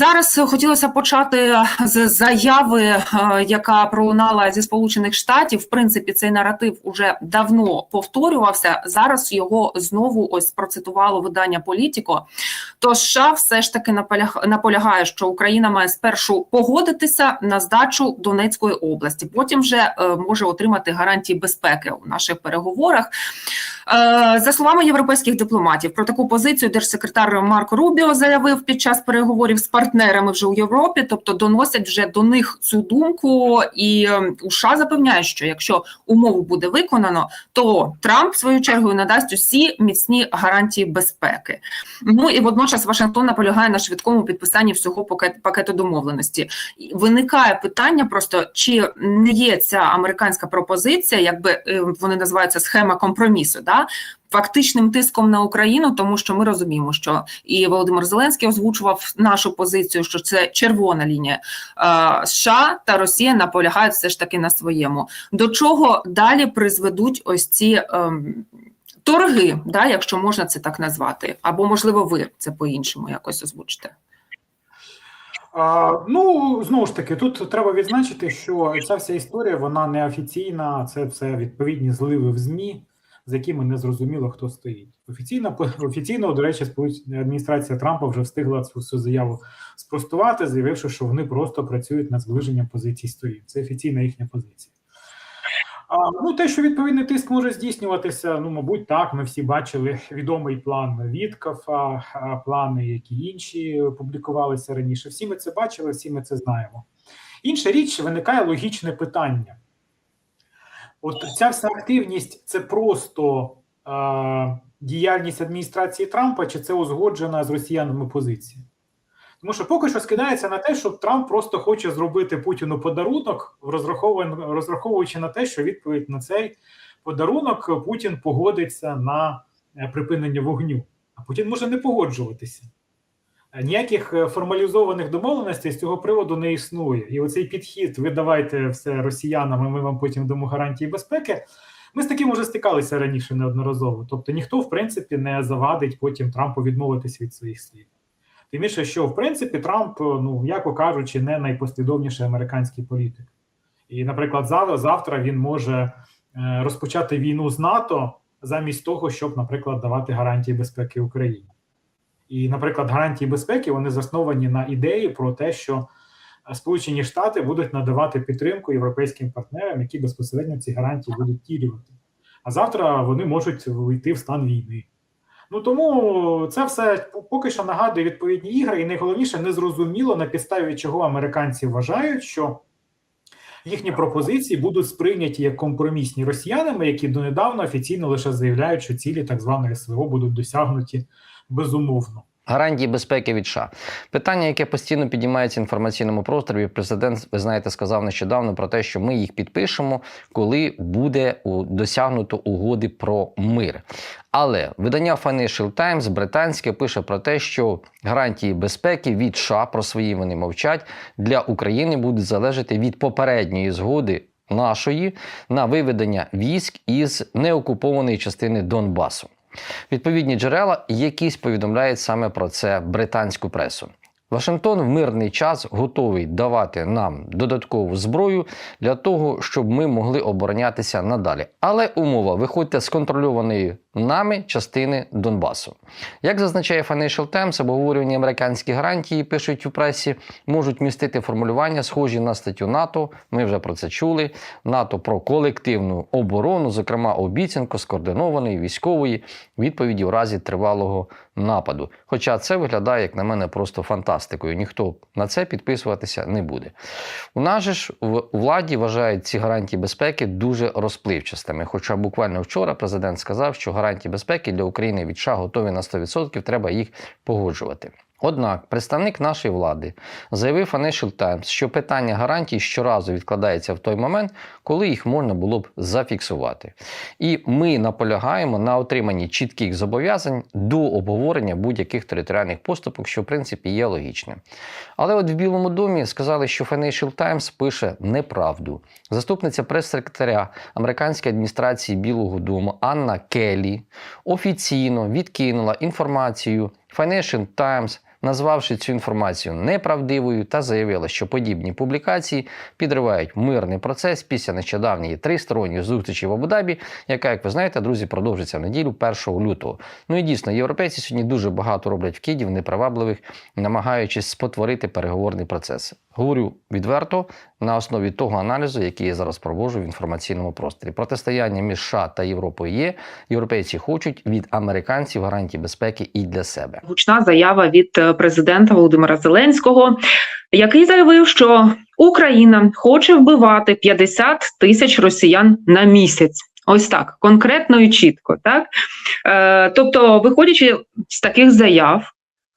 Зараз хотілося почати з заяви, е, яка пролунала зі Сполучених Штатів. В принципі, цей наратив уже давно повторювався. Зараз його знову ось процитувало видання Політіко. То США все ж таки наполяг- наполягає, що Україна має спершу погодитися на здачу Донецької області, потім вже е, може отримати гарантії безпеки у наших переговорах. Е, За словами європейських дипломатів, про таку позицію держсекретар Марко Рубіо заявив під час переговорів з партнерами вже у Європі, тобто доносять вже до них цю думку, і е, у США запевняє, що якщо умову буде виконано, то Трамп в свою чергу надасть усі міцні гарантії безпеки. Ну і водночас Вашингтон наполягає на швидкому підписанні всього пакету домовленості. Виникає питання просто чи не є ця американська пропозиція, якби е, вони називаються схема компромісу, да фактичним тиском на Україну, тому що ми розуміємо, що і Володимир Зеленський озвучував нашу позицію, що це червона лінія. США та Росія наполягають все ж таки на своєму. До чого далі призведуть ось ці ем, торги, да, якщо можна це так назвати, або можливо ви це по-іншому якось озвучите. А, ну, знову ж таки, тут треба відзначити, що ця вся історія вона не офіційна, це все відповідні зливи в ЗМІ, з якими не зрозуміло, хто стоїть. Офіційно, офіційно, до речі, адміністрація Трампа вже встигла цю заяву спростувати, заявивши, що вони просто працюють над зближенням позицій сторін. Це офіційна їхня позиція. А, ну, те, що відповідний тиск може здійснюватися, ну, мабуть, так. Ми всі бачили відомий план Віткафа, плани, які інші публікувалися раніше. Всі ми це бачили, всі ми це знаємо. Інша річ виникає логічне питання. От ця вся активність це просто е, діяльність адміністрації Трампа, чи це узгоджена з росіянами позиція? Тому що поки що скидається на те, що Трамп просто хоче зробити Путіну подарунок, розраховуючи на те, що відповідь на цей подарунок Путін погодиться на е, припинення вогню. А Путін може не погоджуватися. Е, Ніяких е, формалізованих домовленостей з цього приводу не існує. І оцей підхід: ви давайте все росіянам, а ми вам потім дамо гарантії безпеки. Ми з таким уже стикалися раніше неодноразово. Тобто ніхто, в принципі, не завадить потім Трампу відмовитись від своїх слів. Тим більше, що в принципі Трамп, ну м'яко кажучи, не найпослідовніший американський політик. І, наприклад, завтра він може е, розпочати війну з НАТО замість того, щоб, наприклад, давати гарантії безпеки Україні. І, наприклад, гарантії безпеки вони засновані на ідеї про те, що е, Сполучені Штати будуть надавати підтримку європейським партнерам, які безпосередньо ці гарантії будуть втілювати. А завтра вони можуть вийти в стан війни. Ну тому це все поки що нагадує відповідні ігри, і найголовніше незрозуміло на підставі чого американці вважають, що їхні пропозиції будуть сприйняті як компромісні росіянами, які донедавна офіційно лише заявляють, що цілі так званої СВО будуть досягнуті безумовно. Гарантії безпеки від США. Питання, яке постійно підіймається в інформаційному просторі. Президент, ви знаєте, сказав нещодавно про те, що ми їх підпишемо, коли буде досягнуто угоди про мир. Але видання Financial Times британське пише про те, що гарантії безпеки від США про свої вони мовчать для України будуть залежати від попередньої згоди. Нашої на виведення військ із неокупованої частини Донбасу. Відповідні джерела якісь повідомляють саме про це британську пресу. Вашингтон в мирний час готовий давати нам додаткову зброю для того, щоб ми могли оборонятися надалі. Але умова виходьте з контрольованої нами частини Донбасу. Як зазначає Financial Times, обговорювані американські гарантії пишуть у пресі, можуть містити формулювання, схожі на статтю НАТО. Ми вже про це чули. НАТО про колективну оборону, зокрема обіцянку скоординованої військової відповіді у разі тривалого нападу. Хоча це виглядає, як на мене, просто фантастикою. Ніхто на це підписуватися не буде. У нас же ж в владі вважають ці гарантії безпеки дуже розпливчастими. Хоча буквально вчора президент сказав, що гарантії безпеки для України від США готові на 100%, треба їх погоджувати. Однак представник нашої влади заявив Financial Times, що питання гарантій щоразу відкладається в той момент, коли їх можна було б зафіксувати. І ми наполягаємо на отриманні чітких зобов'язань до обговорення будь-яких територіальних поступок, що в принципі є логічним. Але от в Білому домі сказали, що Financial Times пише неправду. Заступниця прес-секретаря американської адміністрації Білого Дому Анна Келлі офіційно відкинула інформацію Financial Times назвавши цю інформацію неправдивою та заявила, що подібні публікації підривають мирний процес після нещодавньої тристоронньої зустрічі в Абу-Дабі, яка, як ви знаєте, друзі, продовжиться в неділю 1 лютого. Ну і дійсно, європейці сьогодні дуже багато роблять вкидів непривабливих, намагаючись спотворити переговорний процес. Говорю відверто на основі того аналізу, який я зараз проводжу в інформаційному просторі. Протистояння між США та Європою є. Європейці хочуть від американців гарантій безпеки і для себе. гучна заява від е, президента Володимира Зеленського, який заявив, що Україна хоче вбивати 50 тисяч росіян на місяць. Ось так, конкретно і чітко. Так? Е, тобто, виходячи з таких заяв,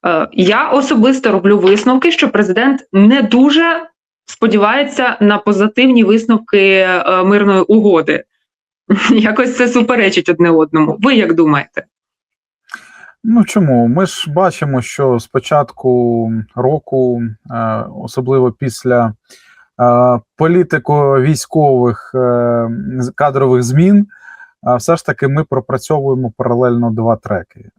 е, я особисто роблю висновки, що президент не дуже сподівається на позитивні висновки е, мирної угоди. Якось це суперечить одне одному. Ви як думаєте? Ну чому? Ми ж бачимо, що з початку року, е, особливо після е, політико-військових е, кадрових змін, все ж таки ми пропрацьовуємо паралельно два треки.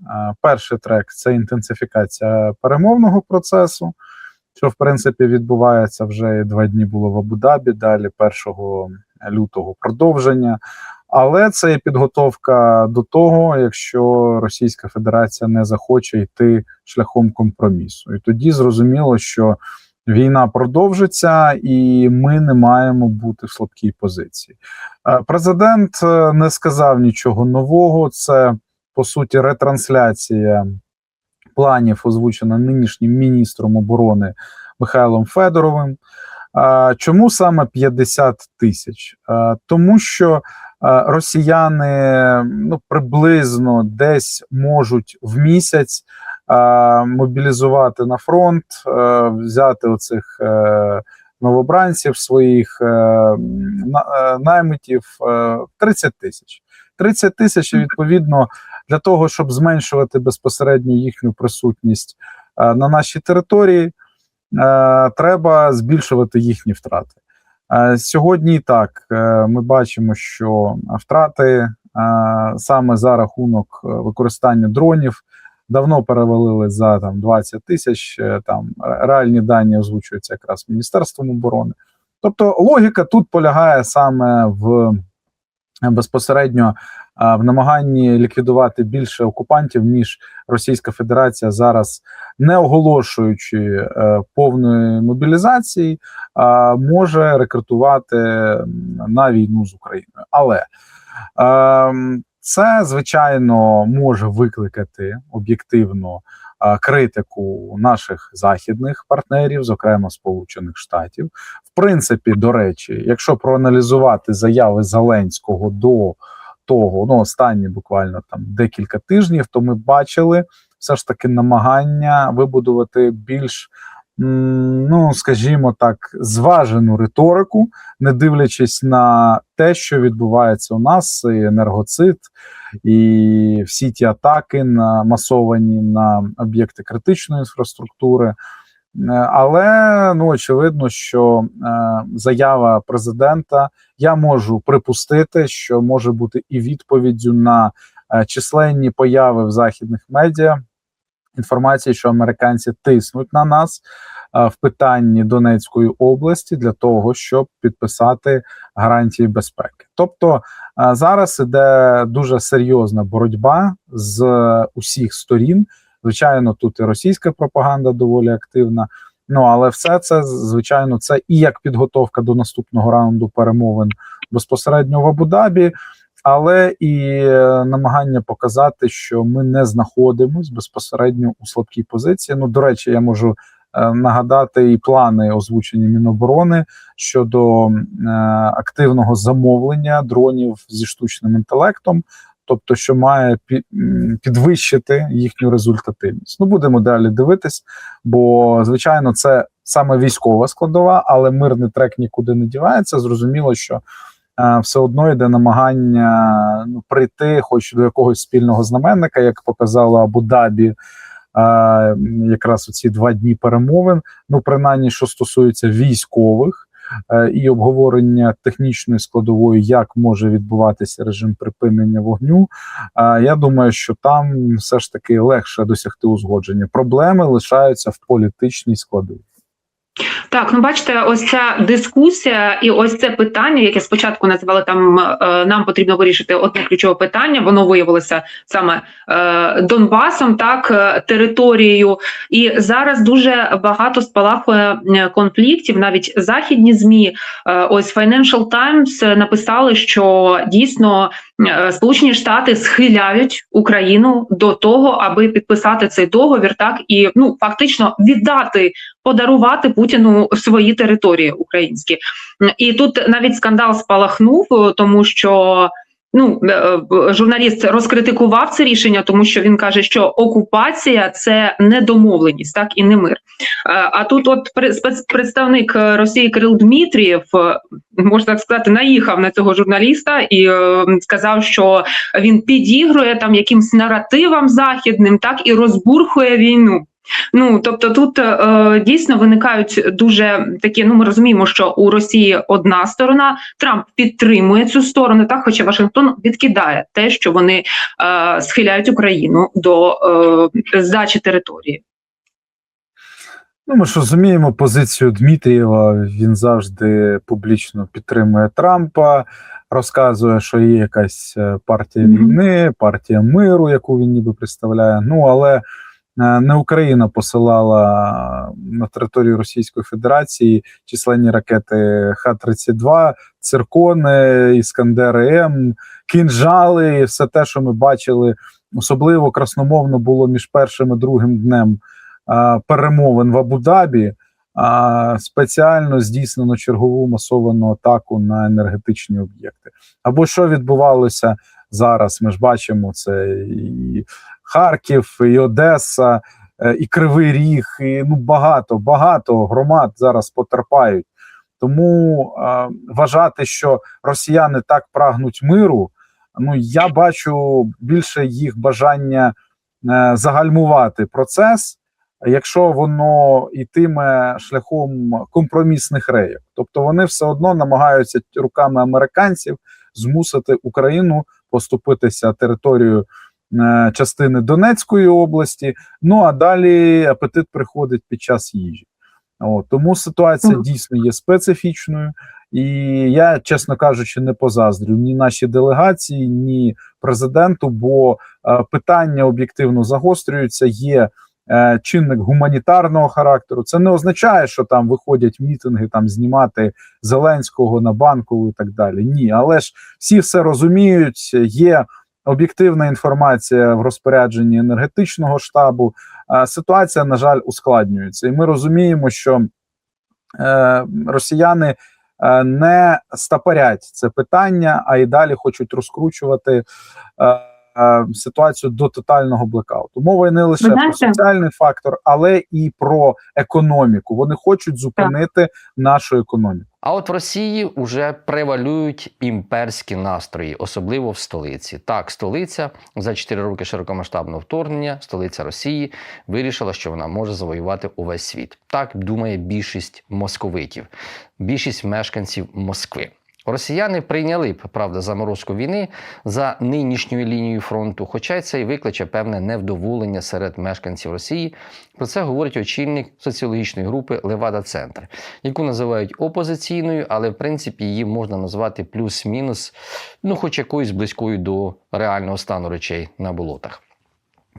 Перший трек це інтенсифікація перемовного процесу, що в принципі відбувається вже два дні було в Абу-Дабі, далі 1 лютого продовження. Але це і підготовка до того, якщо Російська Федерація не захоче йти шляхом компромісу, і тоді зрозуміло, що війна продовжиться, і ми не маємо бути в слабкій позиції. Е, Президент е, не сказав нічого нового. Це по суті ретрансляція планів, озвучена нинішнім міністром оборони Михайлом Федоровим. Е, Чому саме 50 тисяч? Тому що росіяни ну, приблизно десь можуть в місяць мобілізувати на фронт, е, взяти оцих е, новобранців своїх е, на- наймитів е, 30 тисяч. 30 тисяч, відповідно, для того, щоб зменшувати безпосередньо їхню присутність на нашій території, треба збільшувати їхні втрати. Е, Сьогодні так е, ми бачимо, що втрати е, саме за рахунок використання дронів давно перевалили за там 20 тисяч. Там реальні дані озвучуються якраз Міністерством оборони. Тобто логіка тут полягає саме в безпосередньо в намаганні ліквідувати більше окупантів, ніж Російська Федерація зараз, не оголошуючи е, повної мобілізації, може рекрутувати на війну з Україною. Але е, це звичайно може викликати об'єктивно критику наших західних партнерів, зокрема Сполучених Штатів. В принципі, до речі, якщо проаналізувати заяви Зеленського до того, ну останні буквально там декілька тижнів, то ми бачили все ж таки намагання вибудувати більш, ну скажімо так, зважену риторику, не дивлячись на те, що відбувається у нас, і енергоцит, і всі ті атаки на масовані на об'єкти критичної інфраструктури. Е, Але ну очевидно, що е, заява президента я можу припустити, що може бути і відповіддю на е, численні появи в західних медіа інформації, що американці тиснуть на нас е, в питанні Донецької області для того, щоб підписати гарантії безпеки. Тобто е, зараз іде дуже серйозна боротьба з усіх сторін. Звичайно, тут і російська пропаганда доволі активна. Ну але все це звичайно це і як підготовка до наступного раунду перемовин безпосередньо в Абу-Дабі, але і е, намагання показати, що ми не знаходимось безпосередньо у слабкій позиції. Ну, до речі, я можу е, нагадати і плани озвучені Міноборони щодо е, активного замовлення дронів зі штучним інтелектом. Тобто, що має підвищити їхню результативність. Ну, будемо далі дивитись, бо звичайно, це саме військова складова, але мирний трек нікуди не дівається. Зрозуміло, що все одно йде намагання ну, прийти, хоч до якогось спільного знаменника, як показало Абу-Дабі, е, якраз оці два дні перемовин. Ну, принаймні, що стосується військових. е, і обговорення технічної складової, як може відбуватися режим припинення вогню. е, Я думаю, що там все ж таки легше досягти узгодження. Проблеми лишаються в політичній складові. Так, ну бачите, ось ця дискусія і ось це питання, яке спочатку називали там е, нам потрібно вирішити одне ключове питання. Воно виявилося саме е, Донбасом, так е, територією. І зараз дуже багато спалахує конфліктів. Навіть західні змі, ось Financial Times написали, що дійсно Сполучені Штати схиляють Україну до того, аби підписати цей договір, так і ну фактично віддати подарувати Путіну свої території українські. І тут навіть скандал спалахнув, е, тому що. Ну, е, е, журналіст розкритикував це рішення, тому що він каже, що окупація це не домовленість, так і не мир. Е, А тут, от пре- спецпредставник е, Росії Кирил Дмитрієв, можна так сказати, наїхав на цього журналіста і сказав, що він підігрує там якимсь наративам західним, так і розбурхує війну. Ну тобто, тут е, дійсно виникають дуже такі. Ну ми розуміємо, що у Росії одна сторона Трамп підтримує цю сторону, так хоча Вашингтон відкидає те, що вони е, схиляють Україну до е, здачі території. Ну, ми ж розуміємо позицію Дмитрієва. Він завжди публічно підтримує Трампа, розказує, що є якась е, партія війни, партія миру, яку він ніби представляє. Ну але е, не Україна посилала на територію Російської Федерації численні ракети Х-32, циркони, Іскандери М, кінжали, і все те, що ми бачили, особливо красномовно було між першим і другим днем а, перемовин в Абу-Дабі а, спеціально здійснено чергову масовану атаку на енергетичні об'єкти. Або що відбувалося зараз? Ми ж бачимо це і Харків, і Одеса, е, і Кривий Ріг, і ну багато багато громад зараз потерпають. Тому е, вважати, що росіяни так прагнуть миру. Ну я бачу більше їх бажання е, загальмувати процес, якщо воно йтиме шляхом компромісних рейок. Тобто вони все одно намагаються руками американців змусити Україну поступитися територією частини Донецької області. Ну а далі апетит приходить під час їжі. От, тому ситуація дійсно є специфічною, і я, чесно кажучи, не позаздрю ні нашій делегації, ні президенту, бо е, питання об'єктивно загострюються. Є е, чинник гуманітарного характеру. Це не означає, що там виходять мітинги, там знімати Зеленського на банкову і так далі. Ні, але ж всі все розуміють. Є об'єктивна інформація в розпорядженні енергетичного штабу. Е, Ситуація, на жаль, ускладнюється, і ми розуміємо, що е, росіяни е, не стапарять це питання, а й далі хочуть розкручувати. Е, е, Ситуацію до тотального блекауту. Мова не лише про соціальний фактор, але і про економіку. Вони хочуть зупинити нашу економіку. А от в Росії вже превалюють імперські настрої, особливо в столиці. Так, столиця за 4 роки широкомасштабного вторгнення, столиця Росії вирішила, що вона може завоювати увесь світ. Так думає більшість московитів, більшість мешканців Москви. Росіяни прийняли б правда заморозку війни за нинішньою лінією фронту, хоча це й викличе певне невдоволення серед мешканців Росії. Про це говорить очільник соціологічної групи Левада Центр, яку називають опозиційною, але в принципі її можна назвати плюс-мінус, ну хоч якоюсь близькою до реального стану речей на болотах.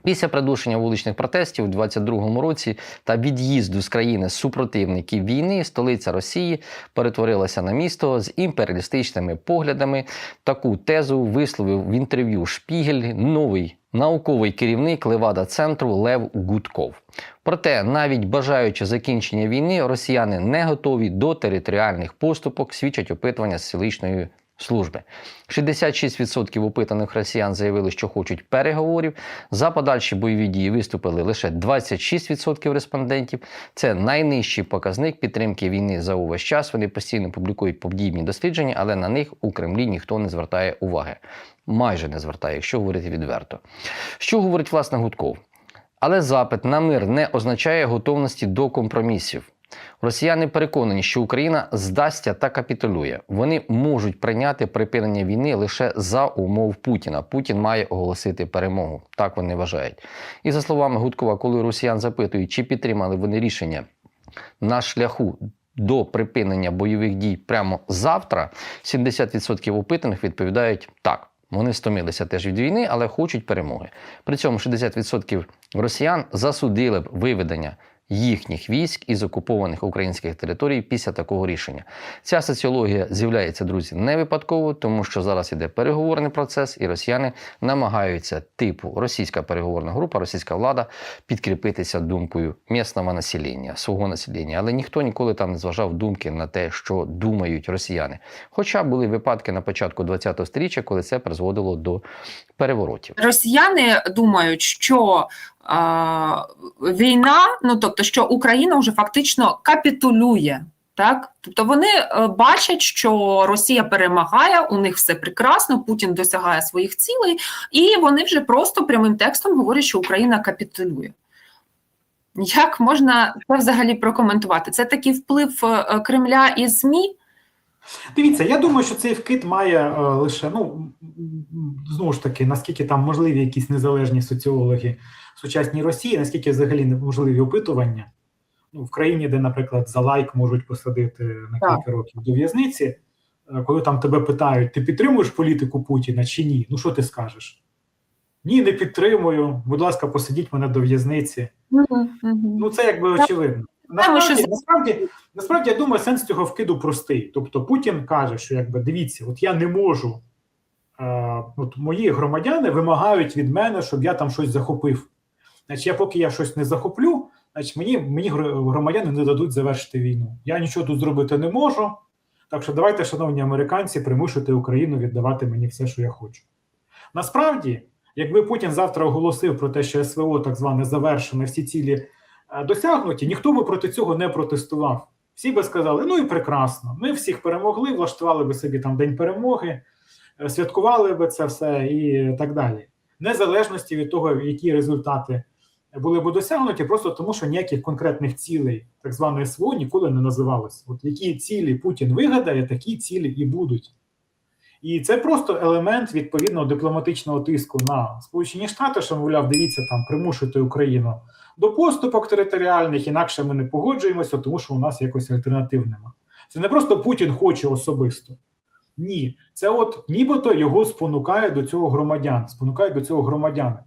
Після придушення вуличних протестів у 22-му році та від'їзду з країни супротивників війни столиця Росії перетворилася на місто з імперіалістичними поглядами. Таку тезу висловив в інтерв'ю Шпігель новий науковий керівник Левада центру Лев Гудков. Проте, навіть бажаючи закінчення війни, росіяни не готові до територіальних поступок, свідчать опитування з селищної служби. 66% опитаних росіян заявили, що хочуть переговорів. За подальші бойові дії виступили лише 26% респондентів. Це найнижчий показник підтримки війни за увесь час. Вони постійно публікують подібні дослідження, але на них у Кремлі ніхто не звертає уваги. Майже не звертає, якщо говорити відверто. Що говорить власне Гудков? Але запит на мир не означає готовності до компромісів. Росіяни переконані, що Україна здасться та капітулює. Вони можуть прийняти припинення війни лише за умов Путіна. Путін має оголосити перемогу. Так вони вважають. І за словами Гудкова, коли росіян запитують, чи підтримали вони рішення на шляху до припинення бойових дій прямо завтра, 70% опитаних відповідають так. Вони стомилися теж від війни, але хочуть перемоги. При цьому 60% росіян засудили б виведення їхніх військ із окупованих українських територій після такого рішення. Ця соціологія з'являється, друзі, не випадково, тому що зараз іде переговорний процес, і росіяни намагаються, типу російська переговорна група, російська влада, підкріпитися думкою місцевого населення, свого населення. Але ніхто ніколи там не зважав думки на те, що думають росіяни. Хоча були випадки на початку 20-го сторіччя, коли це призводило до переворотів. Росіяни думають, що війна, ну тобто, що Україна вже фактично капітулює. Так, тобто вони е, бачать, що Росія перемагає, у них все прекрасно, Путін досягає своїх цілей, і вони вже просто прямим текстом говорять, що Україна капітулює. Як можна це взагалі прокоментувати? Це такий вплив е, Кремля і ЗМІ? Дивіться, я думаю, що цей вкид має е, лише, ну знову ж таки, наскільки там можливі якісь незалежні соціологи в сучасній Росії, наскільки взагалі можливі опитування. Ну, в країні, де, наприклад, за лайк можуть посадити на Так. кілька років до в'язниці, е, коли там тебе питають, ти підтримуєш політику Путіна чи ні? Ну що ти скажеш? Ні, не підтримую. Будь ласка, посадіть мене до в'язниці. Ну, це якби очевидно. Що Насправді, насправді, насправді, я думаю, сенс цього вкиду простий. Тобто Путін каже, що якби дивіться, от я не можу, е, от мої громадяни вимагають від мене, щоб я там щось захопив. Значить, я поки я щось не захоплю, значить мені, мені громадяни не дадуть завершити війну. Я нічого тут зробити не можу. Так що давайте, шановні американці, примушуйте Україну віддавати мені все, що я хочу. Насправді, якби Путін завтра оголосив про те, що СВО так зване завершене, всі цілі досягнуті, ніхто би проти цього не протестував. Всі би сказали: ну і прекрасно, ми всіх перемогли, влаштували би собі там день перемоги, е, святкували би це все і так далі. Незалежності від того, які результати були б досягнуті, просто тому, що ніяких конкретних цілей так званої СВО ніколи не називалось. От які цілі Путін вигадає, такі цілі і будуть. І це просто елемент відповідного дипломатичного тиску на Сполучені Штати, що мовляв, дивіться там, примушуйте Україну до поступок територіальних, інакше ми не погоджуємося, тому що у нас якось альтернатив нема. Це не просто Путін хоче особисто. Ні, це от нібито його спонукає до цього громадян, спонукає до цього громадяни.